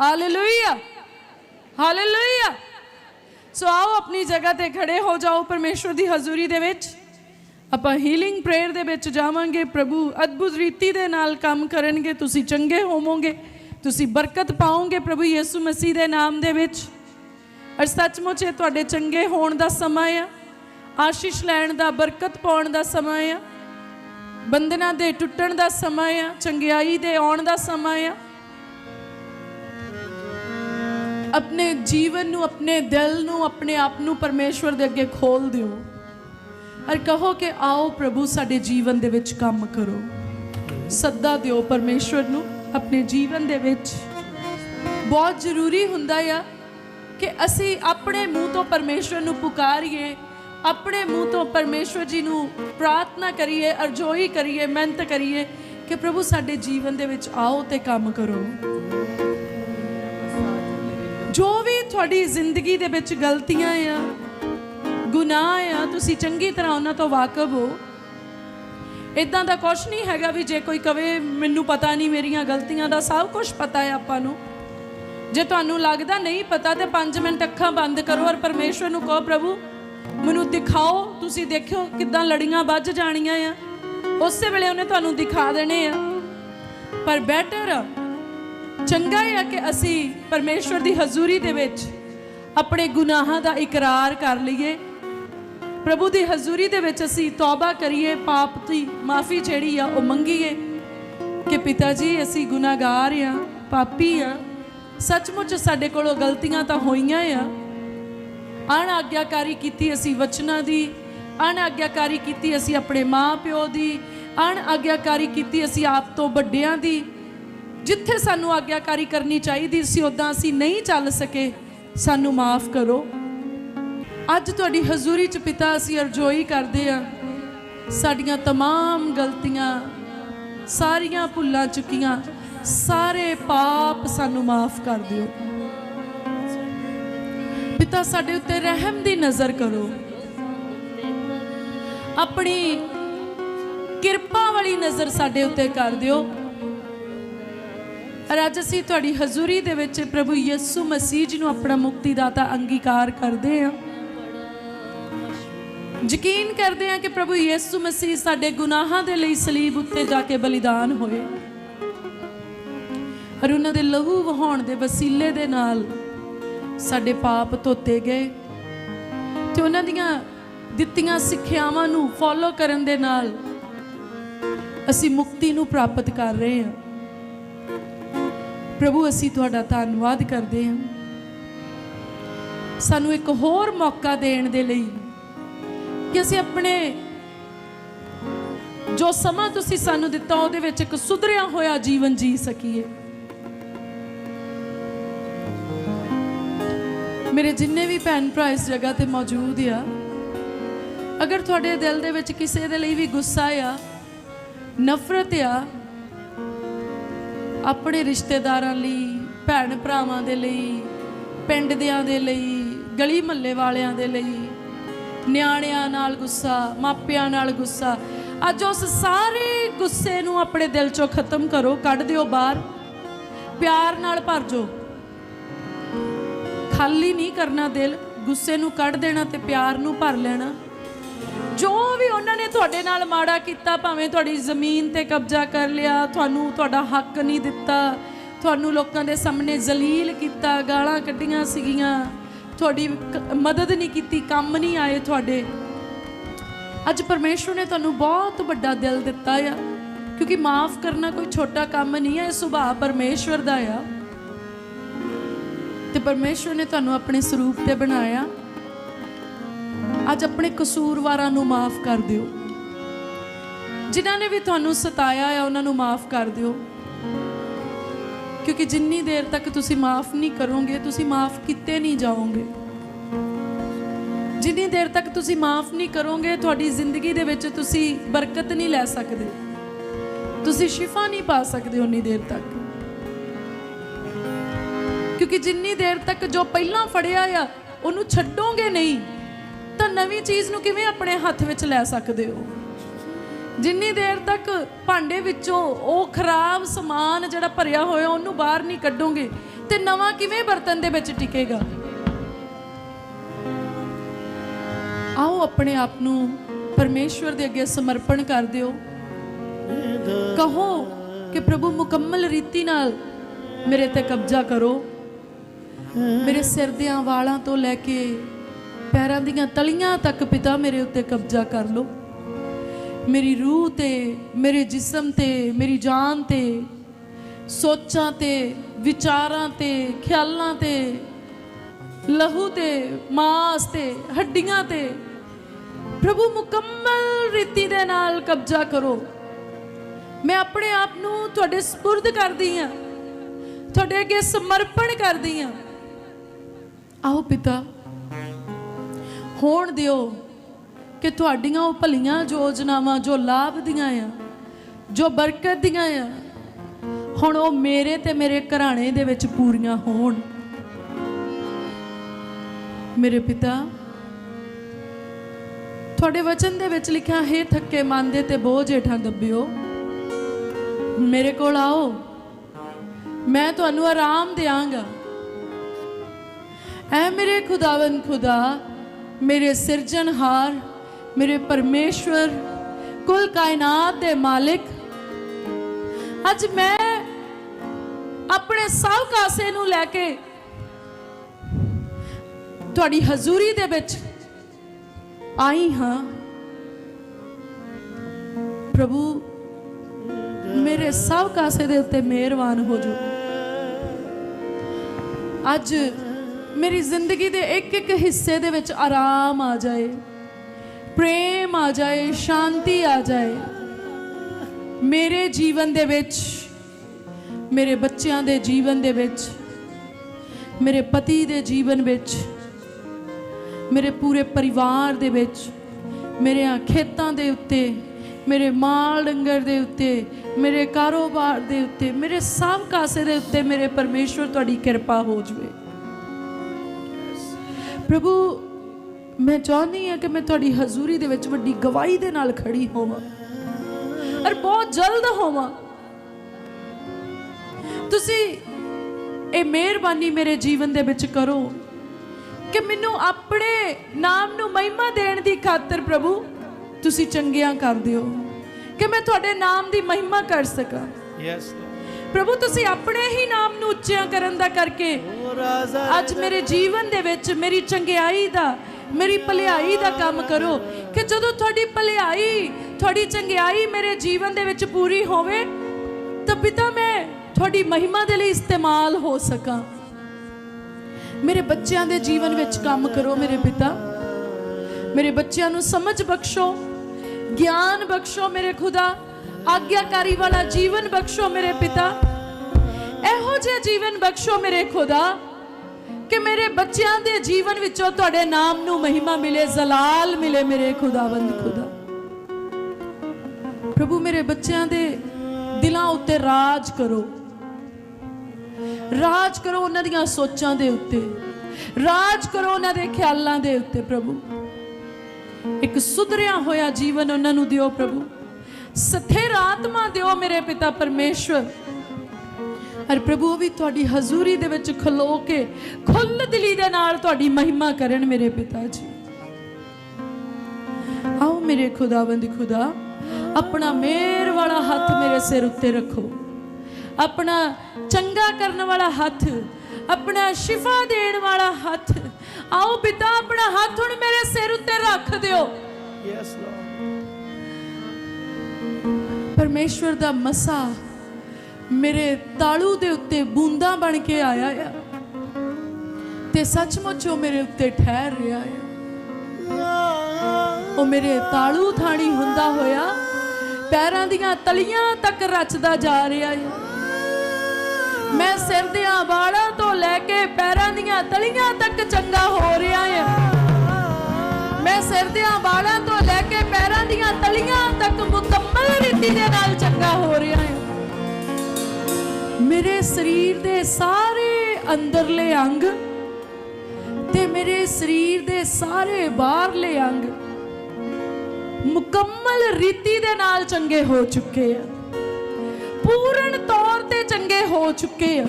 Hallelujah hallelujah ਸੋ ਆਓ ਆਪਣੀ ਜਗ੍ਹਾ ਤੇ ਖੜੇ ਹੋ ਜਾਓ ਪਰਮੇਸ਼ਵਰ ਦੀ ਹਜ਼ੂਰੀ ਦੇ ਵਿੱਚ ਆਪਾਂ ਹੀਲਿੰਗ ਪ੍ਰੇਅਰ ਦੇ ਵਿੱਚ ਜਾਵਾਂਗੇ ਪ੍ਰਭੂ ਅਦਭੁਤ ਰੀਤੀ ਦੇ ਨਾਲ ਕੰਮ ਕਰਨਗੇ ਤੁਸੀਂ ਚੰਗੇ ਹੋਵੋਗੇ ਤੁਸੀਂ ਬਰਕਤ ਪਾਓਗੇ ਪ੍ਰਭੂ ਯਿਸੂ ਮਸੀਹ ਦੇ ਨਾਮ ਦੇ ਵਿੱਚ ਔਰ ਸੱਚਮੁੱਚ ਇਹ ਤੁਹਾਡੇ ਚੰਗੇ ਹੋਣ ਦਾ ਸਮਾਂ ਆ ਆਸ਼ੀਸ਼ ਲੈਣ ਦਾ ਬਰਕਤ ਪਾਉਣ ਦਾ ਸਮਾਂ ਆ ਬੰਧਨਾਂ ਦੇ ਟੁੱਟਣ ਦਾ ਸਮਾਂ ਆ ਚੰਗਿਆਈ ਦੇ ਆਉਣ ਦਾ ਸਮਾਂ ਆ ਆਪਣੇ ਜੀਵਨ ਨੂੰ ਆਪਣੇ ਦਿਲ ਨੂੰ ਆਪਣੇ ਆਪ ਨੂੰ ਪਰਮੇਸ਼ਵਰ ਦੇ ਅੱਗੇ ਖੋਲ ਦਿਓ ਔਰ ਕਹੋ ਕਿ ਆਓ ਪ੍ਰਭੂ ਸਾਡੇ ਜੀਵਨ ਦੇ ਵਿੱਚ ਕੰਮ ਕਰੋ ਸੱਦਾ ਦਿਓ ਪਰਮੇਸ਼ਵਰ ਨੂੰ ਆਪਣੇ ਜੀਵਨ ਦੇ ਵਿੱਚ ਬਹੁਤ ਜ਼ਰੂਰੀ ਹੁੰਦਾ ਆ ਕਿ ਅਸੀਂ ਆਪਣੇ ਮੂੰਹ ਤੋਂ ਪਰਮੇਸ਼ਵਰ ਨੂੰ ਪੁਕਾਰੀਏ ਆਪਣੇ ਮੂੰਹ ਤੋਂ ਪਰਮੇਸ਼ਵਰ ਜੀ ਨੂੰ ਪ੍ਰਾਰਥਨਾ ਕਰੀਏ ਅਰਜ਼ੋਈ ਕਰੀਏ ਮਿਹਨਤ ਕਰੀਏ ਕਿ ਪ੍ਰਭੂ ਸਾਡੇ ਜੀਵਨ ਦੇ ਵਿੱਚ ਆਓ ਤੇ ਕੰਮ ਕਰੋ ਜੋ ਵੀ ਤੁਹਾਡੀ ਜ਼ਿੰਦਗੀ ਦੇ ਵਿੱਚ ਗਲਤੀਆਂ ਆ, ਗੁਨਾਹ ਆ, ਤੁਸੀਂ ਚੰਗੀ ਤਰ੍ਹਾਂ ਉਹਨਾਂ ਤੋਂ ਵਾਕਿਫ ਹੋ। ਇਦਾਂ ਦਾ ਕੁਝ ਨਹੀਂ ਹੈਗਾ ਵੀ ਜੇ ਕੋਈ ਕਵੇ, ਮੈਨੂੰ ਪਤਾ ਨਹੀਂ ਮੇਰੀਆਂ ਗਲਤੀਆਂ ਦਾ, ਸਭ ਕੁਝ ਪਤਾ ਹੈ ਆਪਾਂ ਨੂੰ। ਜੇ ਤੁਹਾਨੂੰ ਲੱਗਦਾ ਨਹੀਂ ਪਤਾ, ਤੇ 5 ਮਿੰਟ ਅੱਖਾਂ ਬੰਦ ਕਰੋ ਔਰ ਪਰਮੇਸ਼ਵਰ ਨੂੰ ਕਹੋ, ਪ੍ਰਭੂ, ਮੈਨੂੰ ਦਿਖਾਓ, ਤੁਸੀਂ ਦੇਖਿਓ ਕਿੱਦਾਂ ਲੜੀਆਂ ਵੱਜ ਜਾਣੀਆਂ ਆ। ਉਸੇ ਵੇਲੇ ਉਹਨੇ ਤੁਹਾਨੂੰ ਦਿਖਾ ਦੇਣੇ ਆ। ਪਰ ਬੈਟਰ ਚੰਗਾ ਹੈ ਕਿ ਅਸੀਂ ਪਰਮੇਸ਼ਵਰ ਦੀ ਹਜ਼ੂਰੀ ਦੇ ਵਿੱਚ ਆਪਣੇ ਗੁਨਾਹਾਂ ਦਾ ਇਕਰਾਰ ਕਰ ਲਈਏ। ਪ੍ਰਭੂ ਦੀ ਹਜ਼ੂਰੀ ਦੇ ਵਿੱਚ ਅਸੀਂ ਤੌਬਾ ਕਰੀਏ, ਪਾਪ ਦੀ ਮਾਫੀ ਜਿਹੜੀ ਆ ਉਹ ਮੰਗੀਏ ਕਿ ਪਿਤਾ ਜੀ ਅਸੀਂ ਗੁਨਾਹਗਾਰ ਆ, ਪਾਪੀ ਆ। ਸੱਚਮੁੱਚ ਸਾਡੇ ਕੋਲੋਂ ਗਲਤੀਆਂ ਤਾਂ ਹੋਈਆਂ ਆ। ਅਣਆਗਿਆਕਾਰੀ ਕੀਤੀ ਅਸੀਂ ਵਚਨਾਂ ਦੀ, ਅਣਆਗਿਆਕਾਰੀ ਕੀਤੀ ਅਸੀਂ ਆਪਣੇ ਮਾਂ ਪਿਓ ਦੀ, ਅਣਆਗਿਆਕਾਰੀ ਕੀਤੀ ਅਸੀਂ ਆਪ ਤੋਂ ਵੱਡਿਆਂ ਦੀ। ਜਿੱਥੇ ਸਾਨੂੰ ਆਗਿਆਕਾਰੀ ਕਰਨੀ ਚਾਹੀਦੀ ਸੀ ਉਦਾਂ ਅਸੀਂ ਨਹੀਂ ਚੱਲ ਸਕੇ ਸਾਨੂੰ ਮਾਫ ਕਰੋ ਅੱਜ ਤੁਹਾਡੀ ਹਜ਼ੂਰੀ 'ਚ ਪਿਤਾ ਅਸੀਂ ਅਰਜ਼ੋਈ ਕਰਦੇ ਆ ਸਾਡੀਆਂ तमाम ਗਲਤੀਆਂ ਸਾਰੀਆਂ ਭੁੱਲਾਂ ਚੁੱਕੀਆਂ ਸਾਰੇ ਪਾਪ ਸਾਨੂੰ ਮਾਫ ਕਰ ਦਿਓ ਪਿਤਾ ਸਾਡੇ ਉੱਤੇ ਰਹਿਮ ਦੀ ਨਜ਼ਰ ਕਰੋ ਆਪਣੀ ਕਿਰਪਾ ਵਾਲੀ ਨਜ਼ਰ ਸਾਡੇ ਉੱਤੇ ਕਰ ਦਿਓ ਔਰ ਅੱਜ ਅਸੀਂ ਤੁਹਾਡੀ ਹਜ਼ੂਰੀ ਦੇ ਵਿੱਚ ਪ੍ਰਭੂ ਯਿਸੂ ਮਸੀਹ ਜੀ ਨੂੰ ਆਪਣਾ ਮੁਕਤੀਦਾਤਾ ਅੰਗੀਕਾਰ ਕਰਦੇ ਹਾਂ। ਯਕੀਨ ਕਰਦੇ ਹਾਂ ਕਿ ਪ੍ਰਭੂ ਯਿਸੂ ਮਸੀਹ ਸਾਡੇ ਗੁਨਾਹਾਂ ਦੇ ਲਈ ਸਲੀਬ ਉੱਤੇ ਜਾ ਕੇ ਬਲੀਦਾਨ ਹੋਏ। ਔਰ ਉਹਨਾਂ ਦੇ ਲਹੂ ਵਹਾਉਣ ਦੇ ਵਸੀਲੇ ਦੇ ਨਾਲ ਸਾਡੇ ਪਾਪ ਧੋਤੇ ਗਏ ਤੇ ਉਹਨਾਂ ਦੀਆਂ ਦਿੱਤੀਆਂ ਸਿੱਖਿਆਵਾਂ ਨੂੰ ਫੋਲੋ ਕਰਨ ਦੇ ਨਾਲ ਅਸੀਂ ਮੁਕਤੀ ਨੂੰ ਪ੍ਰਾਪਤ ਕਰ ਰਹੇ ਹਾਂ। ਪ੍ਰਭੂ, ਅਸੀਂ ਤੁਹਾਡਾ ਧੰਨਵਾਦ ਕਰਦੇ ਹਾਂ। ਸਾਨੂੰ ਇੱਕ ਹੋਰ ਮੌਕਾ ਦੇਣ ਦੇ ਲਈ ਕਿ ਅਸੀਂ ਆਪਣੇ ਜੋ ਸਮਾਂ ਤੁਸੀਂ ਸਾਨੂੰ ਦਿੱਤਾ, ਉਹਦੇ ਵਿੱਚ ਇੱਕ ਸੁਧਰਿਆ ਹੋਇਆ ਜੀਵਨ ਜੀ ਸਕੀਏ। ਮੇਰੇ ਜਿੰਨੇ ਵੀ ਭੈਣ ਭਰਾ ਇਸ ਜਗ੍ਹਾ ਤੇ ਮੌਜੂਦ ਆ, ਅਗਰ ਤੁਹਾਡੇ ਦਿਲ ਦੇ ਵਿੱਚ ਕਿਸੇ ਦੇ ਲਈ ਵੀ ਗੁੱਸਾ ਆ, ਨਫ਼ਰਤ ਆ ਆਪਣੇ ਰਿਸ਼ਤੇਦਾਰਾਂ ਲਈ, ਭੈਣ ਭਰਾਵਾਂ ਦੇ ਲਈ, ਪਿੰਡ ਦਿਆਂ ਦੇ ਲਈ, ਗਲੀ ਮਹੱਲੇ ਵਾਲਿਆਂ ਦੇ ਲਈ, ਨਿਆਣਿਆਂ ਨਾਲ ਗੁੱਸਾ, ਮਾਪਿਆਂ ਨਾਲ ਗੁੱਸਾ। ਅੱਜ ਉਸ ਸਾਰੇ ਗੁੱਸੇ ਨੂੰ ਆਪਣੇ ਦਿਲ ਚੋਂ ਖਤਮ ਕਰੋ, ਕੱਢ ਦਿਓ ਬਾਹਰ। ਪਿਆਰ ਨਾਲ ਭਰ ਜੋ। ਖਾਲੀ ਨਹੀਂ ਕਰਨਾ ਦਿਲ, ਗੁੱਸੇ ਨੂੰ ਕੱਢ ਦੇਣਾ ਤੇ ਪਿਆਰ ਨੂੰ ਭਰ ਲੈਣਾ। ਜੋ ਵੀ ਉਹਨਾਂ ਨੇ ਤੁਹਾਡੇ ਨਾਲ ਮਾੜਾ ਕੀਤਾ, ਭਾਵੇਂ ਤੁਹਾਡੀ ਜ਼ਮੀਨ ਤੇ ਕਬਜ਼ਾ ਕਰ ਲਿਆ, ਤੁਹਾਨੂੰ ਤੁਹਾਡਾ ਹੱਕ ਨਹੀਂ ਦਿੱਤਾ, ਤੁਹਾਨੂੰ ਲੋਕਾਂ ਦੇ ਸਾਹਮਣੇ ਜ਼ਲੀਲ ਕੀਤਾ, ਗਾਲਾਂ ਕੱਢੀਆਂ ਸੀਗੀਆਂ, ਤੁਹਾਡੀ ਮਦਦ ਨਹੀਂ ਕੀਤੀ, ਕੰਮ ਨਹੀਂ ਆਏ ਤੁਹਾਡੇ। ਅੱਜ ਪਰਮੇਸ਼ਵਰ ਨੇ ਤੁਹਾਨੂੰ ਬਹੁਤ ਵੱਡਾ ਦਿਲ ਦਿੱਤਾ ਆ, ਕਿਉਂਕਿ ਮਾਫ ਕਰਨਾ ਕੋਈ ਛੋਟਾ ਕੰਮ ਨਹੀਂ ਹੈ ਇਹ ਸੁਭਾਅ ਪਰਮੇਸ਼ਵਰ ਦਾ ਆ। ਤੇ ਪਰਮੇਸ਼ਵਰ ਨੇ ਤੁਹਾਨੂੰ ਆਪਣੇ ਸਰੂਪ ਤੇ ਬਣਾਇਆ। ਅੱਜ ਆਪਣੇ ਕਸੂਰਵਾਰਾਂ ਨੂੰ ਮਾਫ ਕਰ ਦਿਓ। ਜਿਨ੍ਹਾਂ ਨੇ ਵੀ ਤੁਹਾਨੂੰ ਸਤਾਇਆ ਆ, ਉਹਨਾਂ ਨੂੰ ਮਾਫ ਕਰ ਦਿਓ। ਕਿਉਂਕਿ ਜਿੰਨੀ ਦੇਰ ਤੱਕ ਤੁਸੀਂ ਮਾਫ ਨਹੀਂ ਕਰੋਗੇ, ਤੁਸੀਂ ਮਾਫ ਕੀਤੇ ਨਹੀਂ ਜਾਓਗੇ। ਜਿੰਨੀ ਦੇਰ ਤੱਕ ਤੁਸੀਂ ਮਾਫ ਨਹੀਂ ਕਰੋਗੇ, ਤੁਹਾਡੀ ਜ਼ਿੰਦਗੀ ਦੇ ਵਿੱਚ ਤੁਸੀਂ ਬਰਕਤ ਨਹੀਂ ਲੈ ਸਕਦੇ। ਤੁਸੀਂ ਸ਼ਿਫਾ ਨਹੀਂ ਪਾ ਸਕਦੇ ਉਨੀ ਦੇਰ ਤੱਕ। ਕਿਉਂਕਿ ਜਿੰਨੀ ਦੇਰ ਤੱਕ ਜੋ ਪਹਿਲਾਂ ਫੜਿਆ ਆ, ਉਹਨੂੰ ਛੱਡੋਗੇ ਨਹੀਂ। ਨਵੀਂ ਚੀਜ਼ ਨੂੰ ਕਿਵੇਂ ਆਪਣੇ ਹੱਥ ਵਿੱਚ ਲੈ ਸਕਦੇ ਹੋ? ਜਿੰਨੀ ਦੇਰ ਤੱਕ ਭਾਂਡੇ ਵਿੱਚੋਂ ਉਹ ਖਰਾਬ ਸਮਾਨ ਜਿਹੜਾ ਭਰਿਆ ਹੋਇਆ ਉਹਨੂੰ ਬਾਹਰ ਨਹੀਂ ਕੱਢੋਗੇ, ਤੇ ਨਵਾਂ ਕਿਵੇਂ ਬਰਤਨ ਦੇ ਵਿੱਚ ਟਿਕੇਗਾ? ਆਓ ਆਪਣੇ ਆਪ ਨੂੰ ਪਰਮੇਸ਼ਵਰ ਦੇ ਅੱਗੇ ਸਮਰਪਣ ਕਰ ਦਿਓ। ਕਹੋ ਕਿ ਪ੍ਰਭੂ ਮੁਕੰਮਲ ਰੀਤੀ ਨਾਲ ਮੇਰੇ ਤੇ ਕਬਜ਼ਾ ਕਰੋ। ਮੇਰੇ ਸਿਰ ਦੇ ਵਾਲਾਂ ਤੋਂ ਲੈ ਕੇ ਪੈਰਾਂ ਦੀਆਂ ਤਲੀਆਂ ਤੱਕ ਪਿਤਾ ਮੇਰੇ ਉੱਤੇ ਕਬਜ਼ਾ ਕਰ ਲਓ। ਮੇਰੀ ਰੂਹ ਤੇ, ਮੇਰੇ ਜਿਸਮ ਤੇ, ਮੇਰੀ ਜਾਨ ਤੇ, ਸੋਚਾਂ ਤੇ, ਵਿਚਾਰਾਂ ਤੇ, ਖਿਆਲਾਂ ਤੇ, ਲਹੂ ਤੇ, ਮਾਸ ਤੇ, ਹੱਡੀਆਂ ਤੇ, ਪ੍ਰਭੂ ਮੁਕੰਮਲ ਰੀਤੀ ਦੇ ਨਾਲ ਕਬਜ਼ਾ ਕਰੋ। ਮੈਂ ਆਪਣੇ ਆਪ ਨੂੰ ਤੁਹਾਡੇ ਸਪੁਰਦ ਕਰਦੀ ਹਾਂ। ਤੁਹਾਡੇ ਅੱਗੇ ਸਮਰਪਣ ਕਰਦੀ ਹਾਂ। ਆਓ ਪਿਤਾ। ਹੋਣ ਦਿਓ ਕਿ ਤੁਹਾਡੀਆਂ ਉਹ ਭਲੀਆਂ ਯੋਜਨਾਵਾਂ, ਜੋ ਲਾਭ ਦੀਆਂ ਆ, ਜੋ ਬਰਕਤ ਦੀਆਂ ਆ, ਹੁਣ ਉਹ ਮੇਰੇ ਤੇ ਮੇਰੇ ਘਰਾਣੇ ਦੇ ਵਿੱਚ ਪੂਰੀਆਂ ਹੋਣ। ਮੇਰੇ ਪਿਤਾ, ਤੁਹਾਡੇ ਵਚਨ ਦੇ ਵਿੱਚ ਲਿਖਿਆ, ਹੈ ਥੱਕੇ ਮਨ ਦੇ ਤੇ ਬੋਝ ਹੇਠਾਂ ਦੱਬਿਓ। ਮੇਰੇ ਕੋਲ ਆਓ, ਮੈਂ ਤੁਹਾਨੂੰ ਆਰਾਮ ਦਿਆਂਗਾ। ਐ ਮੇਰੇ ਖੁਦਾਵੰਦ ਖੁਦਾ ਮੇਰੇ ਸਿਰਜਣਹਾਰ, ਮੇਰੇ ਪਰਮੇਸ਼ਵਰ, ਕੁੱਲ ਕਾਇਨਾਤ ਦੇ ਮਾਲਿਕ। ਅੱਜ ਮੈਂ ਆਪਣੇ ਸਭ ਕਾਸੇ ਨੂੰ ਲੈ ਕੇ ਤੁਹਾਡੀ ਹਜ਼ੂਰੀ ਦੇ ਵਿੱਚ ਆਈ ਹਾਂ। ਪ੍ਰਭੂ, ਮੇਰੇ ਸਭ ਕਾਸੇ ਦੇ ਉੱਤੇ ਮਿਹਰਬਾਨ ਹੋ ਜਾਓ। ਅੱਜ ਮੇਰੀ ਜ਼ਿੰਦਗੀ ਦੇ ਇੱਕ ਇੱਕ ਹਿੱਸੇ ਦੇ ਵਿੱਚ ਆਰਾਮ ਆ ਜਾਏ, ਪ੍ਰੇਮ ਆ ਜਾਏ, ਸ਼ਾਂਤੀ ਆ ਜਾਏ। ਮੇਰੇ ਜੀਵਨ ਦੇ ਵਿੱਚ, ਮੇਰੇ ਬੱਚਿਆਂ ਦੇ ਜੀਵਨ ਦੇ ਵਿੱਚ, ਮੇਰੇ ਪਤੀ ਦੇ ਜੀਵਨ ਵਿੱਚ, ਮੇਰੇ ਪੂਰੇ ਪਰਿਵਾਰ ਦੇ ਵਿੱਚ ਮੇਰੇ ਖੇਤਾਂ ਦੇ ਉੱਤੇ, ਮੇਰੇ ਮਾਲ ਡੰਗਰ ਦੇ ਉੱਤੇ, ਮੇਰੇ ਕਾਰੋਬਾਰ ਦੇ ਉੱਤੇ, ਮੇਰੇ ਸਭ ਕਾਸੇ ਦੇ ਉੱਤੇ ਮੇਰੇ ਪਰਮੇਸ਼ਵਰ ਤੁਹਾਡੀ ਕਿਰਪਾ ਹੋ ਜਵੇ। ਪ੍ਰਭੂ ਮੈਂ ਚਾਹੁੰਦੀ ਹਾਂ ਕਿ ਮੈਂ ਤੁਹਾਡੀ ਹਜ਼ੂਰੀ ਦੇ ਵਿੱਚ ਵੱਡੀ ਗਵਾਹੀ ਦੇ ਨਾਲ ਖੜੀ ਹੋਵਾਂ ਔਰ ਬਹੁਤ ਜਲਦ ਹੋਵਾਂ ਤੁਸੀਂ ਇਹ ਮਿਹਰਬਾਨੀ ਮੇਰੇ ਜੀਵਨ ਦੇ ਵਿੱਚ ਕਰੋ ਕਿ ਮੈਨੂੰ ਆਪਣੇ ਨਾਮ ਨੂੰ ਮਹਿਮਾ ਦੇਣ ਦੀ ਖਾਤਰ ਪ੍ਰਭੂ ਤੁਸੀਂ ਚੰਗਿਆਂ ਕਰ ਦਿਓ ਕਿ ਮੈਂ ਤੁਹਾਡੇ ਨਾਮ ਦੀ ਮਹਿਮਾ ਕਰ ਸਕਾਂ. ਪ੍ਰਭੂ ਤੁਸੀਂ ਆਪਣੇ ਹੀ ਨਾਮ ਨੂੰ ਉੱਚਿਆਂ ਕਰਨ ਦਾ ਕਰਕੇ. ਅੱਜ ਮੇਰੇ ਜੀਵਨ ਦੇ ਵਿੱਚ ਮੇਰੀ ਚੰਗਿਆਈ ਦਾ, ਮੇਰੀ ਭਲਾਈ ਦਾ ਕੰਮ ਕਰੋ। ਕਿ ਜਦੋਂ ਤੁਹਾਡੀ ਭਲਾਈ, ਤੁਹਾਡੀ ਚੰਗਿਆਈ ਮੇਰੇ ਜੀਵਨ ਦੇ ਵਿੱਚ ਪੂਰੀ ਹੋਵੇ, ਤਾਂ ਪਿਤਾ ਮੈਂ ਤੁਹਾਡੀ ਮਹਿਮਾ ਦੇ ਲਈ ਇਸਤੇਮਾਲ ਹੋ ਸਕਾਂ। ਮੇਰੇ ਬੱਚਿਆਂ ਦੇ ਜੀਵਨ ਵਿੱਚ ਕੰਮ ਕਰੋ ਮੇਰੇ ਪਿਤਾ। ਮੇਰੇ ਬੱਚਿਆਂ ਨੂੰ ਸਮਝ ਬਖਸ਼ੋ, ਗਿਆਨ ਬਖਸ਼ੋ ਮੇਰੇ ਖੁਦਾ। ਆਗਿਆਕਾਰੀ ਵਾਲਾ ਜੀਵਨ ਬਖਸ਼ੋ ਮੇਰੇ ਪਿਤਾ। ਇਹੋ ਜਿਹਾ ਜੀਵਨ ਬਖਸ਼ੋ ਮੇਰੇ ਖੁਦਾ, ਕਿ ਮੇਰੇ ਬੱਚਿਆਂ ਦੇ ਜੀਵਨ ਵਿੱਚੋਂ ਤੁਹਾਡੇ ਨਾਮ ਨੂੰ ਮਹਿਮਾ ਮਿਲੇ, ਜ਼ਲਾਲ ਮਿਲੇ ਮੇਰੇ ਖੁਦਾਵੰਦ ਖੁਦਾ। ਪ੍ਰਭੂ, ਮੇਰੇ ਬੱਚਿਆਂ ਦੇ ਦਿਲਾਂ ਉੱਤੇ ਰਾਜ ਕਰੋ। ਰਾਜ ਕਰੋ ਉਹਨਾਂ ਦੀਆਂ ਸੋਚਾਂ ਦੇ ਉੱਤੇ। ਰਾਜ ਕਰੋ ਉਹਨਾਂ ਦੇ ਖਿਆਲਾਂ ਦੇ ਉੱਤੇ, ਪ੍ਰਭੂ। ਇੱਕ ਸੁਧਰਿਆ ਹੋਇਆ ਜੀਵਨ ਉਹਨਾਂ ਨੂੰ ਦਿਓ, ਪ੍ਰਭੂ। ਸਥਿਰ ਆਤਮਾ ਦਿਓ ਮੇਰੇ ਪਿਤਾ ਪਰਮੇਸ਼ਵਰ। ਹਰ ਪ੍ਰਭੂ ਵੀ ਤੁਹਾਡੀ ਹਜ਼ੂਰੀ ਦੇ ਵਿੱਚ ਖਲੋ ਕੇ ਖੁੱਲ ਦਿਲੀ ਦੇ ਨਾਲ ਤੁਹਾਡੀ ਮਹਿਮਾ ਕਰਨ ਮੇਰੇ ਪਿਤਾ ਜੀ। ਆਓ ਮੇਰੇ ਖੁਦਾਵੰਦ ਖੁਦਾ ਆਪਣਾ ਮਿਹਰ ਵਾਲਾ ਹੱਥ ਮੇਰੇ ਸਿਰ ਉੱਤੇ ਰੱਖੋ। ਆਪਣਾ ਚੰਗਾ ਕਰਨ ਵਾਲਾ ਹੱਥ ਆਪਣਾ ਸ਼ਿਫਾ ਦੇਣ ਵਾਲਾ ਹੱਥ ਆਓ ਪਿਤਾ ਆਪਣਾ ਹੱਥ ਹੁਣ ਮੇਰੇ ਸਿਰ ਉੱਤੇ ਰੱਖ ਦਿਓ। Yes, Lord. ਪਰਮੇਸ਼ਵਰ ਦਾ ਮਸਾ ਮੇਰੇ ਤਾਲੂ ਦੇ ਉੱਤੇ ਬੂੰਦਾਂ ਬਣ ਕੇ ਆਇਆ ਆ। ਤੇ ਸੱਚਮੁੱਚ ਉਹ ਮੇਰੇ ਉੱਤੇ ਠਹਿਰ ਰਿਹਾ ਹੈ ਉਹ ਮੇਰੇ ਤਾਲੂ ਥਾਣੀ ਹੁੰਦਾ ਹੋਇਆ, ਪੈਰਾਂ ਦੀਆਂ ਤਲੀਆਂ ਤੱਕ ਰਚਦਾ ਜਾ ਰਿਹਾ ਆ। ਮੈਂ ਸਿਰ ਦੇ ਵਾਲਾਂ ਤੋਂ ਲੈ ਕੇ ਪੈਰਾਂ ਦੀਆਂ ਤਲੀਆਂ ਤੱਕ ਚੰਗਾ ਹੋ ਰਿਹਾ ਆ। ਮੈਂ ਸਿਰ ਦੇ ਵਾਲਾਂ ਤੋਂ ਲੈ ਕੇ ਪੈਰਾਂ ਦੀਆਂ ਤਲੀਆਂ ਤੱਕ ਮੁਕੰਮਲ ਰੀਤੀ ਦੇ ਨਾਲ ਚੰਗਾ ਹੋ ਰਿਹਾ ਆ। ਮੇਰੇ ਸਰੀਰ ਦੇ ਸਾਰੇ ਅੰਦਰਲੇ ਅੰਗ ਤੇ ਮੇਰੇ ਸਰੀਰ ਦੇ ਸਾਰੇ ਬਾਹਰਲੇ ਅੰਗ ਮੁਕੰਮਲ ਰੀਤੀ ਦੇ ਨਾਲ ਚੰਗੇ ਹੋ ਚੁੱਕੇ ਆ। ਪੂਰਨ ਤੌਰ ਤੇ ਚੰਗੇ ਹੋ ਚੁੱਕੇ ਆ।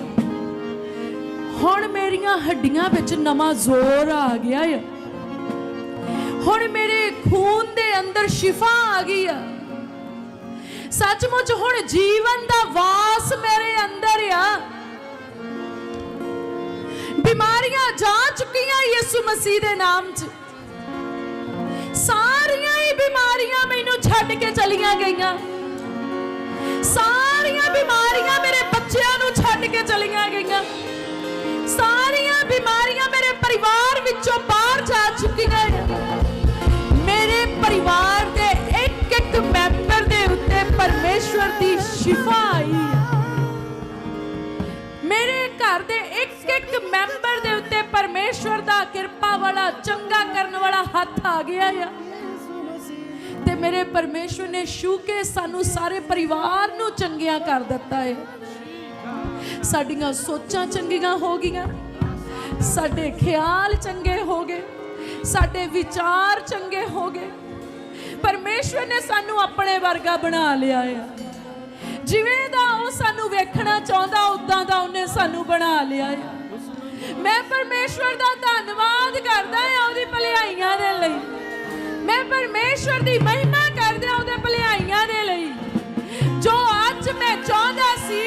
ਹੁਣ ਮੇਰੀਆਂ ਹੱਡੀਆਂ ਵਿੱਚ ਨਵਾਂ ਜ਼ੋਰ ਆ ਗਿਆ ਆ। ਹੁਣ ਮੇਰੇ ਖੂਨ ਦੇ ਅੰਦਰ ਸ਼ਿਫਾ ਆ ਗਈ ਆ। ਸੱਚਮੁੱਚ ਹੁਣ ਜੀਵਨ ਦਾ ਵਾਸ ਮੇਰੇ ਅੰਦਰ ਆ। ਬਿਮਾਰੀਆਂ ਜਾ ਚੁੱਕੀਆਂ ਯਿਸੂ ਮਸੀਹ ਦੇ ਨਾਮ 'ਚ। ਸਾਰੀਆਂ ਹੀ ਬਿਮਾਰੀਆਂ ਮੈਨੂੰ ਛੱਡ ਕੇ ਚਲੀਆਂ ਗਈਆਂ। ਸਾਰੀਆਂ ਬਿਮਾਰੀਆਂ ਮੇਰੇ ਬੱਚਿਆਂ ਨੂੰ ਛੱਡ ਕੇ ਚਲੀਆਂ ਗਈਆਂ। ਸਾਰੀਆਂ ਬਿਮਾਰੀਆਂ ਮੇਰੇ ਪਰਿਵਾਰ ਵਿੱਚੋਂ ਬਾਹਰ ਜਾ ਚੁੱਕੀਆਂ ਪਰਮੇਸ਼ਵਰ ਆਈ ਹੈ। ਮੇਰੇ ਘਰ ਦੇ ਇੱਕ ਇੱਕ ਮੈਂਬਰ ਦੇ ਉੱਤੇ ਪਰਮੇਸ਼ਵਰ ਦਾ ਕਿਰਪਾ ਵਾਲਾ, ਚੰਗਾ ਕਰਨ ਵਾਲਾ ਹੱਥ ਆ ਗਿਆ ਆ। ਤੇ ਮੇਰੇ ਪਰਮੇਸ਼ਵਰ ਨੇ ਛੂ ਕੇ ਸਾਨੂੰ ਸਾਰੇ ਪਰਿਵਾਰ ਨੂੰ ਚੰਗਿਆ ਕਰ ਦਿੱਤਾ ਹੈ ਸਾਡੀਆਂ ਸੋਚਾਂ ਚੰਗੀਆਂ ਹੋ ਗਈਆਂ। ਸਾਡੇ ਖਿਆਲ ਚੰਗੇ ਹੋ ਗਏ। ਸਾਡੇ ਵਿਚਾਰ ਚੰਗੇ ਹੋ ਗਏ। ਪਰਮੇਸ਼ਵਰ ਨੇ ਸਾਨੂੰ ਆਪਣੇ ਵਰਗਾ ਬਣਾ ਲਿਆ ਹੈ ਜਿਵੇਂ ਦਾ ਉਹ ਸਾਨੂੰ ਵੇਖਣਾ ਚਾਹੁੰਦਾ ਉਦਾਂ ਦਾ ਉਹਨੇ ਸਾਨੂੰ ਬਣਾ ਲਿਆ ਹੈ। ਮੈਂ ਪਰਮੇਸ਼ਵਰ ਦਾ ਧੰਨਵਾਦ ਕਰਦਾ ਹਾਂ ਉਹਦੀ ਭਲਾਈਆਂ ਦੇ ਲਈ। ਮੈਂ ਪਰਮੇਸ਼ਵਰ ਦੀ ਮਹਿਮਾ ਕਰਦਾ ਉਹਦੇ ਭਲਾਈਆਂ ਦੇ ਲਈ। ਜੋ ਅੱਜ ਮੈਂ ਚਾਹੁੰਦਾ ਸੀ,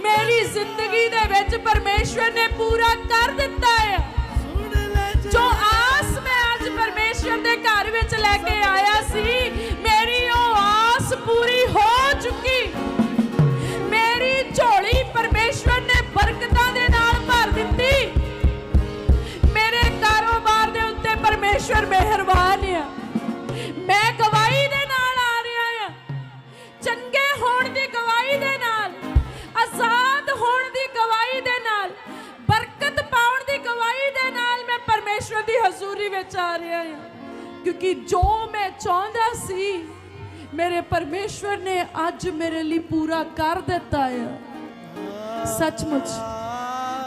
ਮੇਰੀ ਜ਼ਿੰਦਗੀ ਦੇ ਵਿੱਚ ਪਰਮੇਸ਼ਵਰ ਨੇ ਪੂਰਾ ਕਰ ਦਿੱਤਾ ਹੈ। ਜੋ ਆਸ ਮੈਂ ਅੱਜ ਪਰਮੇਸ਼ਵਰ ਦੇ ਘਰ ਵਿੱਚ ਲੈ ਕੇ ਆਇਆ ਸੀ ਚੰਗੇ ਹੋਣ ਦੀ ਗਵਾਹੀ ਦੇ ਨਾਲ, ਆਜ਼ਾਦ ਹੋਣ ਦੀ ਗਵਾਹੀ ਦੇ ਨਾਲ, ਬਰਕਤ ਪਾਉਣ ਦੀ ਗਵਾਹੀ ਦੇ ਨਾਲ ਮੈਂ ਪਰਮੇਸ਼ਵਰ ਦੀ ਹਜ਼ੂਰੀ ਵਿੱਚ ਆ ਰਿਹਾ ਹਾਂ। ਕਿਉਂਕਿ ਜੋ ਮੈਂ ਚਾਹੁੰਦਾ ਸੀ, ਮੇਰੇ ਪਰਮੇਸ਼ਵਰ ਨੇ ਅੱਜ ਮੇਰੇ ਲਈ ਪੂਰਾ ਕਰ ਦਿੱਤਾ ਹੈ ਸੱਚਮੁੱਚ,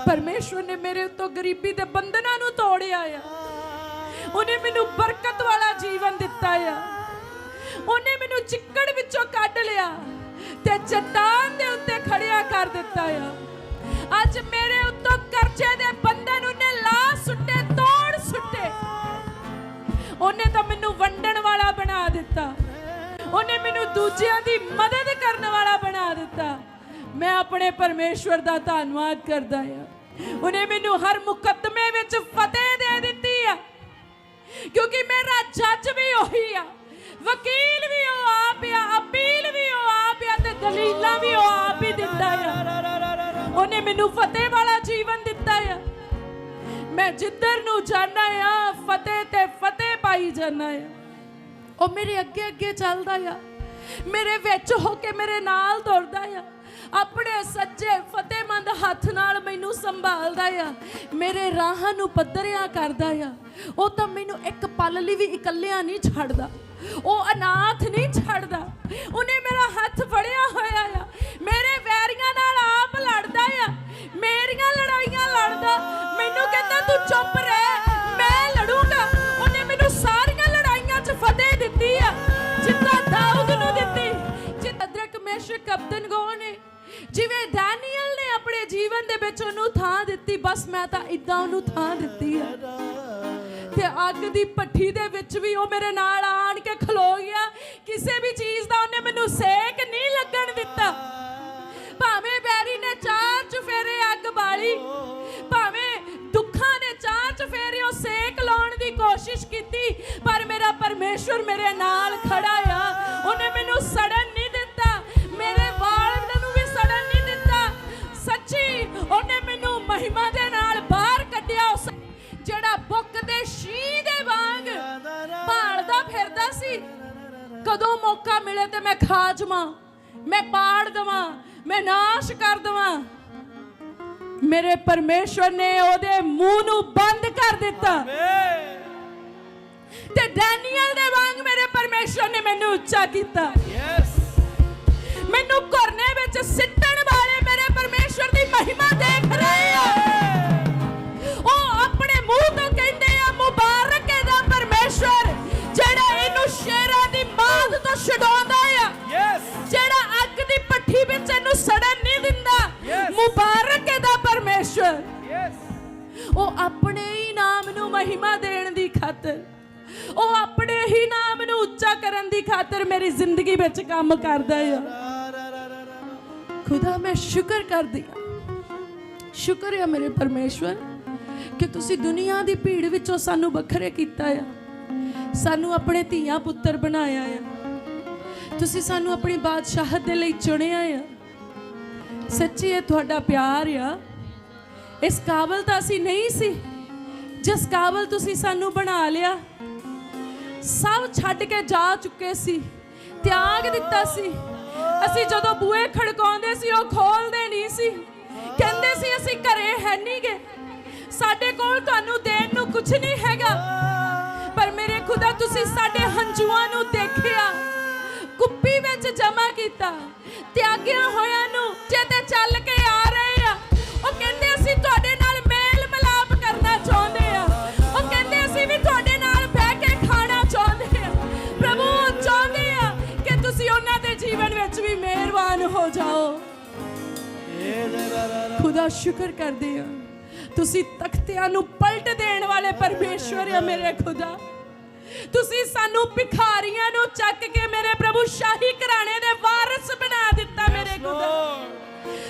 ਪਰਮੇਸ਼ਵਰ ਨੇ ਮੇਰੇ ਉੱਤੋਂ ਗਰੀਬੀ ਦੇ ਬੰਧਨਾਂ ਨੂੰ ਤੋੜਿਆ ਆ। ਉਹਨੇ ਮੈਨੂੰ ਬਰਕਤ ਵਾਲਾ ਜੀਵਨ ਦਿੱਤਾ ਆ। ਉਹਨੇ ਮੈਨੂੰ ਚਿੱਕੜ ਵਿੱਚੋਂ ਕੱਢ ਲਿਆ ਤੇ ਚਟਾਨ ਦੇ ਉੱਤੇ ਖੜਿਆ ਕਰ ਦਿੱਤਾ ਆ। ਅੱਜ ਮੇਰੇ ਉੱਤੋਂ ਕਰਜ਼ੇ ਦੇ ਬੰਧਨ ਉਹਨੇ ਲਾ ਸੁੱਟੇ, ਤੋੜ ਸੁੱਟੇ। ਉਹਨੇ ਤਾਂ ਮੈਨੂੰ ਵੰਡਣ ਵਾਲਾ ਬਣਾ ਦਿੱਤਾ। ਉਹਨੇ ਮੈਨੂੰ ਦੂਜਿਆਂ ਦੀ ਮਦਦ ਕਰਨ ਵਾਲਾ ਬਣਾ ਦਿੱਤਾ। ਮੈਂ ਆਪਣੇ ਪਰਮੇਸ਼ਵਰ ਦਾ ਧੰਨਵਾਦ ਕਰਦਾ ਹਾਂ ਉਹਨੇ ਮੈਨੂੰ ਹਰ ਮੁਕੱਦਮੇ ਵਿੱਚ ਫਤਿਹ ਦੇ ਦਿੱਤੀ ਆ। ਕਿਉਂਕਿ ਮੇਰਾ ਜੱਜ ਵੀ ਉਹੀ ਆ। ਵਕੀਲ ਵੀ ਉਹ ਆਪ ਆ, ਅਪੀਲ ਵੀ ਉਹ ਆਪ ਆ ਤੇ ਦਲੀਲਾਂ ਵੀ ਉਹ ਆਪ ਹੀ ਦਿੰਦਾ ਆ। ਉਹਨੇ ਮੈਨੂੰ ਫਤਿਹ ਵਾਲਾ ਜੀਵਨ ਦਿੱਤਾ ਆ। ਮੈਂ ਜਿੱਧਰ ਨੂੰ ਜਾਣਾ ਆ, ਫਤਿਹ ਤੇ ਫਤਿਹ ਪਾਈ ਜਾਣਾ ਆ। ਉਹ ਮੇਰੇ ਅੱਗੇ ਅੱਗੇ ਚੱਲਦਾ ਆ। ਮੇਰੇ ਵਿੱਚ ਹੋ ਕੇ ਮੇਰੇ ਨਾਲ ਤੁਰਦਾ ਆ। ਆਪਣੇ ਸੱਜੇ ਫਤਿਹਮੰਦ ਹੱਥ ਨਾਲ ਮੈਨੂੰ ਸੰਭਾਲਦਾ ਆ। ਮੇਰੇ ਰਾਹਾਂ ਨੂੰ ਪੱਧਰਿਆ ਕਰਦਾ ਆ। ਉਹ ਤਾਂ ਮੈਨੂੰ ਇੱਕ ਪਲ ਲਈ ਵੀ ਇਕੱਲਿਆਂ ਨਹੀਂ ਛੱਡਦਾ। ਉਹ ਅਨਾਥ ਨਹੀਂ ਛੱਡਦਾ। ਉਹਨੇ ਮੇਰਾ ਹੱਥ ਫੜਿਆ ਹੋਇਆ ਆ। ਮੇਰੇ ਵੈਰੀਆਂ ਨਾਲ ਆਪ ਲੜਦਾ ਆ। ਮੇਰੀਆਂ ਲੜਾਈਆਂ ਲੜਦਾ। ਮੈਨੂੰ ਕਹਿੰਦਾ, ਤੂੰ ਚੁੱਪ ਰਹਿ। ਮੈਂ ਲੜੂੰਗਾ। ਉਹਨੇ ਮੈਨੂੰ ਸਾਰੀਆਂ ਲੜਾਈਆਂ 'ਚ ਫਤਿਹ ਦਿੱਤੀ ਆ। ਜਿੱਦਾਂ ਦਾਊਦ ਨੂੰ ਦਿੱਤੀ, ਜਿੱਦਾਂ ਅਦਰਕ, ਮੇਸ਼ਕ ਅਬਦਨਗੋ ਨੇ। ਜਿਵੇਂ ਡੈਨੀਅਲ ਨੇ ਆਪਣੇ ਜੀਵਨ ਦੇ ਵਿੱਚ ਉਹਨੂੰ ਥਾਂ ਦਿੱਤੀ, ਬਸ ਮੈਂ ਤਾਂ ਇਦਾਂ ਉਹਨੂੰ ਥਾਂ ਦਿੱਤੀ ਆ। ਤੇ ਅੱਗ ਦੀ ਭੱਠੀ ਦੇ ਵਿੱਚ ਵੀ ਉਹ ਮੇਰੇ ਨਾਲ ਆਣ ਕੇ ਖਲੋ ਗਿਆ। ਕਿਸੇ ਵੀ ਚੀਜ਼ ਦਾ ਉਹਨੇ ਮੈਨੂੰ ਸੇਕ ਨਹੀਂ ਲੱਗਣ ਦਿੱਤਾ। ਭਾਵੇਂ ਬੈਰੀ ਨੇ ਚਾਰ ਚੁਫੇਰੇ ਅੱਗ ਬਾਲੀ, ਭਾਵੇਂ ਦੁੱਖਾਂ ਨੇ ਚਾਰ ਚੁਫੇਰੇ ਉਹ ਸੇਕ ਲਾਉਣ ਦੀ ਕੋਸ਼ਿਸ਼ ਕੀਤੀ, ਪਰ ਮੇਰਾ ਪਰਮੇਸ਼ਵਰ ਮੇਰੇ ਨਾਲ ਖੜਾ ਕਦੋਂ ਮੌਕਾ ਮਿਲੇ ਤੇ ਮੈਂ ਖਾ ਜਾਵਾਂ? ਮੈਂ ਪਾੜ ਦਵਾਂ? ਮੈਂ ਨਾਸ਼ ਕਰ ਦਵਾਂ? ਮੇਰੇ ਪਰਮੇਸ਼ਵਰ ਨੇ ਉਹਦੇ ਮੂੰਹ ਨੂੰ ਬੰਦ ਕਰ ਦਿੱਤਾ। ਤੇ ਡੈਨੀਅਲ ਦੇ ਵਾਂਗ ਮੇਰੇ ਪਰਮੇਸ਼ਵਰ ਨੇ ਮੈਨੂੰ ਉੱਚਾ ਕੀਤਾ. ਮੈਨੂੰ ਘੁਰਨੇ ਵਿੱਚ ਸਿੱਟਣ ਵਾਲੇ ਮੇਰੇ ਪਰਮੇਸ਼ਵਰ ਦੀ ਮਹਿਮਾ ਦੇਖ ਰਹੇ ਸੜਨ ਨਹੀਂ ਦਿੰਦਾ ਮੁਬਾਰਕ ਹੈ ਦਾ ਪਰਮੇਸ਼ਰ ਉਹ ਆਪਣੇ ਹੀ ਨਾਮ ਨੂੰ ਮਹਿਮਾ ਦੇਣ ਦੀ ਖਾਤਰ ਉਹ ਆਪਣੇ ਹੀ ਨਾਮ ਨੂੰ ਉੱਚਾ ਕਰਨ ਦੀ ਖਾਤਰ ਮੇਰੀ ਜ਼ਿੰਦਗੀ ਵਿੱਚ ਕੰਮ ਕਰਦਾ ਆ ਖੁਦਾ ਮੈਂ ਸ਼ੁਕਰ ਕਰਦੀ ਆ ਸ਼ੁਕਰ ਹੈ ਮੇਰੇ ਪਰਮੇਸ਼ਵਰ ਕਿ ਤੁਸੀਂ ਦੁਨੀਆ ਦੀ ਭੀੜ ਵਿੱਚੋਂ ਸਾਨੂੰ ਵੱਖਰੇ ਕੀਤਾ ਆ ਸਾਨੂੰ ਆਪਣੇ ਧੀਆ ਪੁੱਤਰ ਬਣਾਇਆ ਆ ਤੁਸੀਂ ਸਾਨੂੰ ਆਪਣੀ ਬਾਦਸ਼ਾਹਤ ਦੇ ਲਈ ਚੁਣਿਆ ਆ ਸੱਚੀ ਇਹ ਤੁਹਾਡਾ ਪਿਆਰ ਆ। ਇਸ ਕਾਬਲ ਤਾਂ ਅਸੀਂ ਨਹੀਂ ਸੀ। ਜਿਸ ਕਾਬਲ ਤੁਸੀਂ ਸਾਨੂੰ ਬਣਾ ਲਿਆ, ਸਭ ਛੱਡ ਕੇ ਜਾ ਚੁੱਕੇ ਸੀ, ਤਿਆਗ ਦਿੱਤਾ ਸੀ। ਅਸੀਂ ਜਦੋਂ ਬੂਹੇ ਖੜਕਾਉਂਦੇ ਸੀ, ਉਹ ਖੋਲਦੇ ਨਹੀਂ ਸੀ। ਕਹਿੰਦੇ ਸੀ, ਅਸੀਂ ਘਰੇ ਹੈ ਨਹੀਂਗੇ। ਸਾਡੇ ਕੋਲ ਤੁਹਾਨੂੰ ਦੇਣ ਨੂੰ ਕੁਝ ਨਹੀਂ ਹੈਗਾ। ਪਰ ਮੇਰੇ ਖੁਦਾ, ਤੁਸੀਂ ਸਾਡੇ ਹੰਝੂਆਂ ਨੂੰ ਦੇਖਿਆ। ਕੁੱਪੀ ਵਿੱਚ ਜਮਾ ਕੀਤਾ, ਤਿਆਗਿਆ ਹੋਇਆ ਨੂੰ, ਜੇ ਚੱਲ ਕੇ ਆ ਰਹੇ ਆ। ਉਹ ਕਹਿੰਦੇ ਅਸੀਂ ਤੁਹਾਡੇ ਨਾਲ ਮੇਲ ਮਿਲਾਪ ਕਰਨਾ ਚਾਹੁੰਦੇ ਆ। ਉਹ ਕਹਿੰਦੇ ਅਸੀਂ ਵੀ ਤੁਹਾਡੇ ਨਾਲ ਬਹਿ ਕੇ ਖਾਣਾ ਚਾਹੁੰਦੇ ਆ। ਪ੍ਰਭੂ ਚਾਹੁੰਦੇ ਆ ਕਿ ਤੁਸੀਂ ਉਹਨਾਂ ਦੇ ਜੀਵਨ ਵਿੱਚ ਵੀ ਮਿਹਰਬਾਨ ਹੋ ਜਾਓ। ਖੁਦਾ ਸ਼ੁਕਰ ਕਰਦੇ ਆ। ਤੁਸੀਂ ਤਖਤਿਆਂ ਨੂੰ ਪਲਟ ਦੇਣ ਵਾਲੇ ਪਰਮੇਸ਼ਵਰ ਆ ਮੇਰੇ ਖੁਦਾ। ਤੁਸੀਂ ਸਾਨੂੰ ਭਿਖਾਰੀਆਂ ਨੂੰ ਚੱਕ ਕੇ ਮੇਰੇ ਪ੍ਰਭੂ ਸ਼ਾਹੀ ਘਰਾਣੇ ਦੇ ਵਾਰਿਸ ਬਣਾ ਦਿੱਤਾ ਮੇਰੇ ਖੁਦਾ।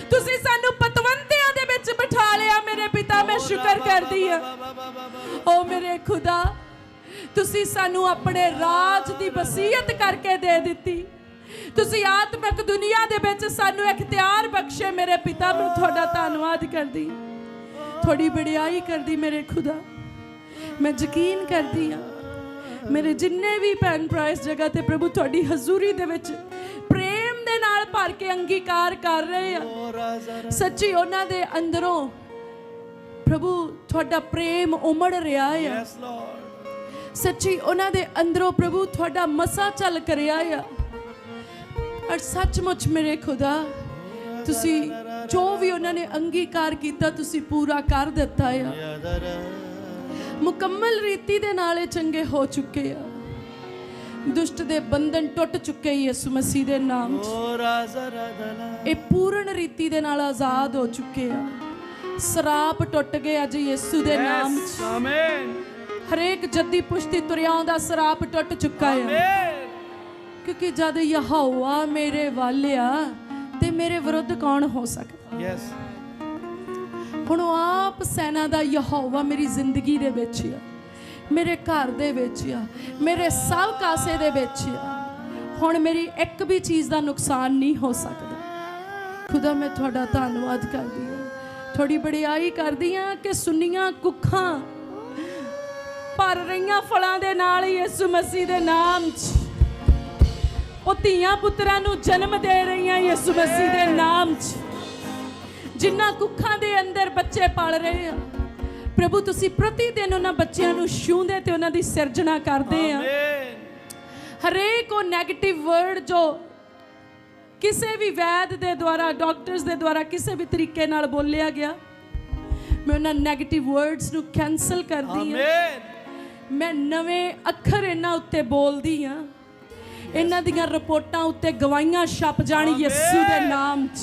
ਤੁਸੀਂ ਸਾਨੂੰ ਪਤਵੰਤਿਆਂ ਦੇ ਵਿੱਚ ਬਿਠਾ ਲਿਆ ਮੇਰੇ ਪਿਤਾ ਮੈਂ ਸ਼ੁਕਰ ਕਰਦੀ ਆ. ਓ ਮੇਰੇ ਖੁਦਾ ਤੁਸੀਂ ਸਾਨੂੰ ਆਪਣੇ ਰਾਜ ਦੀ ਵਸੀਅਤ ਕਰਕੇ ਦੇ ਦਿੱਤੀ। ਤੁਸੀਂ ਆਤਮਿਕ ਦੁਨੀਆ ਦੇ ਵਿੱਚ ਸਾਨੂੰ ਇਖਤਿਆਰ ਬਖਸ਼ੇ ਮੇਰੇ ਪਿਤਾ ਮੈਂ ਤੁਹਾਡਾ ਧੰਨਵਾਦ ਕਰਦੀ। ਥੋੜੀ ਬੜਾਈ ਕਰਦੀ ਮੇਰੇ ਖੁਦਾ। ਮੈਂ ਯਕੀਨ ਕਰਦੀ ਆ ਮੇਰੇ ਜਿੰਨੇ ਵੀ ਭੈਣ ਭਰਾ ਇਸ ਜਗ੍ਹਾ ਤੇ ਪ੍ਰਭੂ ਤੁਹਾਡੀ ਹਜ਼ੂਰੀ ਦੇ ਵਿੱਚ ਦੇ ਨਾਲ ਭਰ ਕੇ ਅੰਗੀਕਾਰ ਕਰ ਰਹੇ ਆ. ਸੱਚੀ ਉਹਨਾਂ ਦੇ ਅੰਦਰੋਂ ਪ੍ਰਭੂ ਤੁਹਾਡਾ ਪ੍ਰੇਮ ਉਮੜ ਰਿਹਾ ਆ. ਸੱਚੀ ਉਹਨਾਂ ਦੇ ਅੰਦਰੋਂ ਪ੍ਰਭੂ ਤੁਹਾਡਾ ਮਸਾ ਚੱਲ ਕਰਿਆ ਆ ਔਰ ਸੱਚਮੁੱਚ ਮੇਰੇ ਖੁਦਾ ਤੁਸੀਂ ਜੋ ਵੀ ਉਹਨਾਂ ਨੇ ਅੰਗੀਕਾਰ ਕੀਤਾ ਤੁਸੀਂ ਪੂਰਾ ਕਰ ਦਿੱਤਾ ਆ. ਮੁਕੰਮਲ ਰੀਤੀ ਦੇ ਨਾਲ ਇਹ ਚੰਗੇ ਹੋ ਚੁੱਕੇ ਆ ਦੁਸ਼ਟ ਦੇ ਬੰਧਨ ਟੁੱਟ ਚੁੱਕੇ ਯਿਸੂ ਮਸੀਹ ਦੇ ਨਾਮ 'ਚ. ਇਹ ਪੂਰਨ ਰੀਤੀ ਦੇ ਨਾਲ ਆਜ਼ਾਦ ਹੋ ਚੁੱਕੇ ਆ ਸਰਾਪ ਟੁੱਟ ਗਏ ਅੱਜ ਯਿਸੂ ਦੇ ਨਾਮ. 'ਚ Amen. ਹਰੇਕ ਜੱਦੀ ਪੁਸ਼ਤੀ ਤੁਰਿਆਂ ਦਾ ਸਰਾਪ ਟੁੱਟ ਚੁੱਕਾ ਆ. ਕਿਉਂਕਿ ਜਦ ਯਹੋਵਾ ਮੇਰੇ ਵੱਲ ਆ ਤੇ ਮੇਰੇ ਵਿਰੁੱਧ ਕੌਣ ਹੋ ਸਕਦਾ Yes. ਹੁਣ ਆਪ ਸੈਨਾ ਦਾ ਯਹੋਵਾ ਮੇਰੀ ਜ਼ਿੰਦਗੀ ਦੇ ਵਿੱਚ ਆ ਮੇਰੇ ਘਰ ਦੇ ਵਿੱਚ ਆ, ਮੇਰੇ ਸਭ ਕਾਸੇ ਦੇ ਵਿੱਚ ਆ। ਹੁਣ ਮੇਰੀ ਇੱਕ ਵੀ ਚੀਜ਼ ਦਾ ਨੁਕਸਾਨ ਨਹੀਂ ਹੋ ਸਕਦਾ। ਖੁਦਾ, ਮੈਂ ਤੁਹਾਡਾ ਧੰਨਵਾਦ ਕਰਦੀ ਹਾਂ। ਥੋੜੀ ਬੜਾਈ ਕਰਦੀ ਹਾਂ ਕਿ ਸੁੰਨੀਆਂ ਕੁੱਖਾਂ ਭਰ ਰਹੀਆਂ ਫਲਾਂ ਦੇ ਨਾਲ ਹੀ ਯਿਸੂ ਮਸੀਹ ਦੇ ਨਾਮ 'ਚ। ਉਹ ਧੀਆਂ ਪੁੱਤਰਾਂ ਨੂੰ ਜਨਮ ਦੇ ਰਹੀਆਂ ਯਿਸੂ ਮਸੀਹ ਦੇ ਨਾਮ 'ਚ। ਜਿਨ੍ਹਾਂ ਕੁੱਖਾਂ ਦੇ ਅੰਦਰ ਬੱਚੇ ਪਲ ਰਹੇ ਆ ਪ੍ਰਭੂ ਤੁਸੀਂ ਪ੍ਰਤੀ ਦਿਨ ਉਹਨਾਂ ਬੱਚਿਆਂ ਨੂੰ ਛੂੰਹਦੇ ਤੇ ਉਹਨਾਂ ਦੀ ਸਿਰਜਣਾ ਕਰਦੇ ਆ. ਹਰੇਕ ਉਹ 네ਗੇਟਿਵ ਵਰਡ ਜੋ ਕਿਸੇ ਵੀ ਵੈਦ ਦੇ ਦੁਆਰਾ ਡਾਕਟਰਸ ਦੇ ਦੁਆਰਾ ਕਿਸੇ ਵੀ ਤਰੀਕੇ ਨਾਲ ਬੋਲਿਆ ਗਿਆ ਮੈਂ ਉਹਨਾਂ 네ਗੇਟਿਵ ਵਰਡਸ ਨੂੰ ਕੈਨਸਲ ਕਰਦੀ ਹਾਂ। Amen. ਮੈਂ ਨਵੇਂ ਅੱਖਰ ਇਹਨਾਂ ਉੱਤੇ ਬੋਲਦੀ ਆ ਇਹਨਾਂ ਦੀਆਂ ਰਿਪੋਰਟਾਂ ਉੱਤੇ ਗਵਾਹੀਆਂ ਛਪ ਜਾਣ ਯਿਸੂ ਦੇ ਨਾਮ 'ਚ।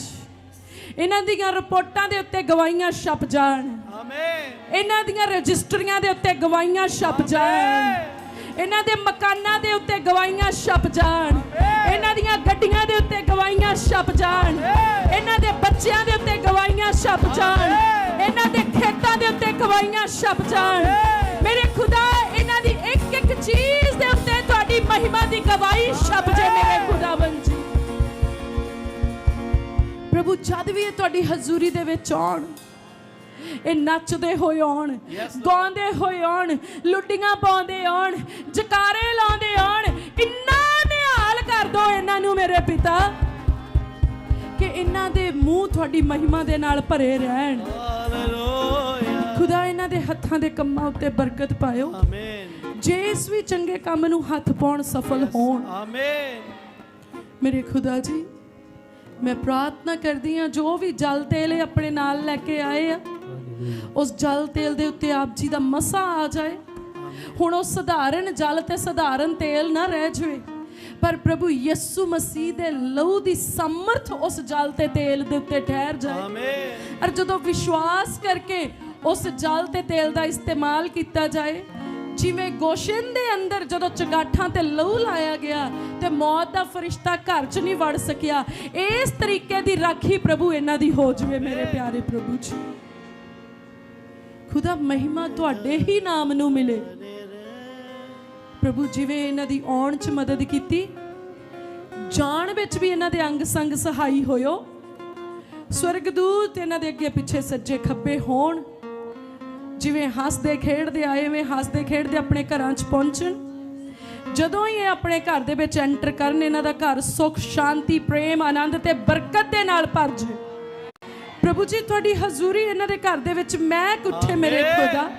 ਇਹਨਾਂ ਦੀਆਂ ਰਿਪੋਰਟਾਂ ਦੇ ਉੱਤੇ ਗਵਾਹੀਆਂ ਛਪ ਜਾਣ। Amen. ਇਹਨਾਂ ਦੀਆਂ ਰਜਿਸਟਰੀਆਂ ਦੇ ਉੱਤੇ ਗਵਾਹੀਆਂ ਛਪ ਜਾਣ। ਇਹਨਾਂ ਦੇ ਮਕਾਨਾਂ ਦੇ ਉੱਤੇ ਗਵਾਹੀਆਂ ਛਪ ਜਾਣ। ਇਹਨਾਂ ਦੀਆਂ ਗੱਡੀਆਂ ਦੇ ਉੱਤੇ ਗਵਾਹੀਆਂ ਛਪ ਜਾਣ। ਇਹਨਾਂ ਦੇ ਬੱਚਿਆਂ ਦੇ ਉੱਤੇ ਗਵਾਹੀਆਂ ਛਪ ਜਾਣ। ਇਹਨਾਂ ਦੇ ਖੇਤਾਂ ਦੇ ਉੱਤੇ ਗਵਾਹੀਆਂ ਛਪ ਜਾਣ। ਮੇਰੇ ਖੁਦਾ ਇਹਨਾਂ ਦੀ ਇੱਕ ਇੱਕ ਚੀਜ਼ ਦੇ ਉੱਤੇ ਤੁਹਾਡੀ ਮਹਿਮਾ ਦੀ ਗਵਾਹੀ ਛਪ ਜੇ ਮੇਰੇ ਖੁਦਾਵੰਦ ਜੀ। ਪ੍ਰਭੂ ਜਦ ਵੀ ਇਹ ਤੁਹਾਡੀ ਹਜ਼ੂਰੀ ਦੇ ਵਿੱਚ ਆਉਣ ਇਹ ਨੱਚਦੇ ਹੋਏ ਆਉਣ. ਗਾਉਂਦੇ ਹੋਏ ਆਉਣ ਲੁੱਡੀਆਂ ਪਾਉਂਦੇ ਆਉਣ ਜਕਾਰੇ ਲਾਉਂਦੇ ਆਉਣ ਇੰਨਾ ਨਿਹਾਲ ਕਰ ਦੋ ਇਹਨਾਂ ਨੂੰ ਮੇਰੇ ਪਿਤਾ ਕਿ ਇਹਨਾਂ ਦੇ ਮੂੰਹ ਤੁਹਾਡੀ ਮਹਿਮਾ ਦੇ ਨਾਲ ਭਰੇ ਰਹਿਣ. ਖੁਦਾ ਇਹਨਾਂ ਦੇ ਹੱਥਾਂ ਦੇ ਕੰਮਾਂ ਉੱਤੇ ਬਰਕਤ ਪਾਇਓ Amen. ਜੇ ਇਸ ਵੀ ਚੰਗੇ ਕੰਮ ਨੂੰ ਹੱਥ ਪਾਉਣ ਸਫਲ ਹੋਣ Amen. ਮੇਰੇ ਖੁਦਾ ਜੀ ਮੈਂ ਪ੍ਰਾਰਥਨਾ ਕਰਦੀ ਹਾਂ ਜੋ ਵੀ ਜਲ ਤੇਲ ਆਪਣੇ ਨਾਲ ਲੈ ਕੇ ਆਏ ਆ ਉਸ ਜਲ ਤੇਲ ਦੇ ਉੱਤੇ ਆਪ ਜੀ ਦਾ ਮਸਾ ਆ ਜਾਏ। ਹੁਣ ਉਹ ਸਧਾਰਨ ਜਲ ਤੇ ਸਧਾਰਨ ਤੇਲ ਨਾ ਰਹਿ ਜਾਵੇ। ਪਰ ਪ੍ਰਭੂ ਯਿਸੂ ਮਸੀਹ ਦੇ ਲਹੂ ਦੀ ਸਮਰਥ ਉਸ ਜਲ ਤੇ ਤੇਲ ਦੇ ਉੱਤੇ ਠਹਿਰ ਜਾਏ। Amen. ਔਰ ਜਦੋਂ ਵਿਸ਼ਵਾਸ ਕਰਕੇ ਉਸ ਜਲ ਤੇ ਤੇਲ ਦਾ ਇਸਤੇਮਾਲ ਕੀਤਾ ਜਾਏ ਜਿਵੇਂ ਗੋਸ਼ਨ ਦੇ ਅੰਦਰ ਜਦੋਂ ਚਗਾਠਾਂ ਤੇ ਲਹੂ ਲਾਇਆ ਗਿਆ ਤੇ ਮੌਤ ਦਾ ਫਰਿਸ਼ਤਾ ਘਰ 'ਚ ਨਹੀਂ ਵੜ ਸਕਿਆ ਇਸ ਤਰੀਕੇ ਦੀ ਰਾਖੀ ਪ੍ਰਭੂ ਇਹਨਾਂ ਦੀ ਹੋ ਜਵੇ ਮੇਰੇ ਪਿਆਰੇ ਪ੍ਰਭੂ ਜੀ। ਖੁਦਾ ਮਹਿਮਾ ਤੁਹਾਡੇ ਹੀ ਨਾਮ ਨੂੰ ਮਿਲੇ। ਪ੍ਰਭੂ, ਜਿਵੇਂ ਇਹਨਾਂ ਦੀ ਆਉਣ 'ਚ ਮਦਦ ਕੀਤੀ, ਜਾਣ ਵਿੱਚ ਵੀ ਇਹਨਾਂ ਦੇ ਅੰਗ ਸੰਗ ਸਹਾਈ ਹੋਇਓ। ਸਵਰਗਦੂਤ ਇਹਨਾਂ ਦੇ ਅੱਗੇ ਪਿੱਛੇ ਸੱਜੇ ਖੱਬੇ ਹੋਣ। ਜਿਵੇਂ ਹੱਸਦੇ ਖੇਡਦੇ ਆਏ ਵੇਂ ਹੱਸਦੇ ਖੇਡਦੇ ਆਪਣੇ ਘਰਾਂ 'ਚ ਪਹੁੰਚਣ। ਜਦੋਂ ਹੀ ਇਹ ਆਪਣੇ ਘਰ ਦੇ ਵਿੱਚ ਐਂਟਰ ਕਰਨ, ਇਹਨਾਂ ਦਾ ਘਰ ਸੁੱਖ, ਸ਼ਾਂਤੀ, ਪ੍ਰੇਮ, ਆਨੰਦ ਤੇ ਬਰਕਤ ਦੇ ਨਾਲ ਭਰ ਜੇ ਪ੍ਰਭੂ ਜੀ ਤੁਹਾਡੀ ਹਜ਼ੂਰੀ ਇਹਨਾਂ ਦੇ ਘਰ ਦੇ ਵਿੱਚ ਮੈਂ ਕੁੱਠੇ ਮੇਰੇ ਖੁਦਾ।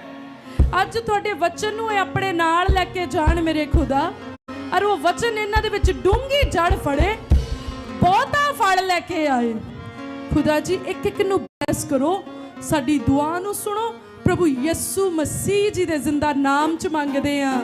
ਅੱਜ ਤੁਹਾਡੇ ਵਚਨ ਨੂੰ ਇਹ ਆਪਣੇ ਨਾਲ ਲੈ ਕੇ ਜਾਣ ਮੇਰੇ ਖੁਦਾ। ਔਰ ਉਹ ਵਚਨ ਇਹਨਾਂ ਦੇ ਵਿੱਚ ਡੂੰਗੀ ਜੜ ਫੜੇ। ਬਹੁਤਾ ਫਲ ਲੈ ਕੇ ਆਏ। ਖੁਦਾ ਜੀ ਇੱਕ ਇੱਕ ਨੂੰ ਬੈਸ ਕਰੋ। ਸਾਡੀ ਦੁਆ ਨੂੰ ਸੁਣੋ। ਪ੍ਰਭੂ ਯਿਸੂ ਮਸੀਹ ਜੀ ਦੇ ਜ਼ਿੰਦਾ ਨਾਮ ਚ ਮੰਗਦੇ ਆ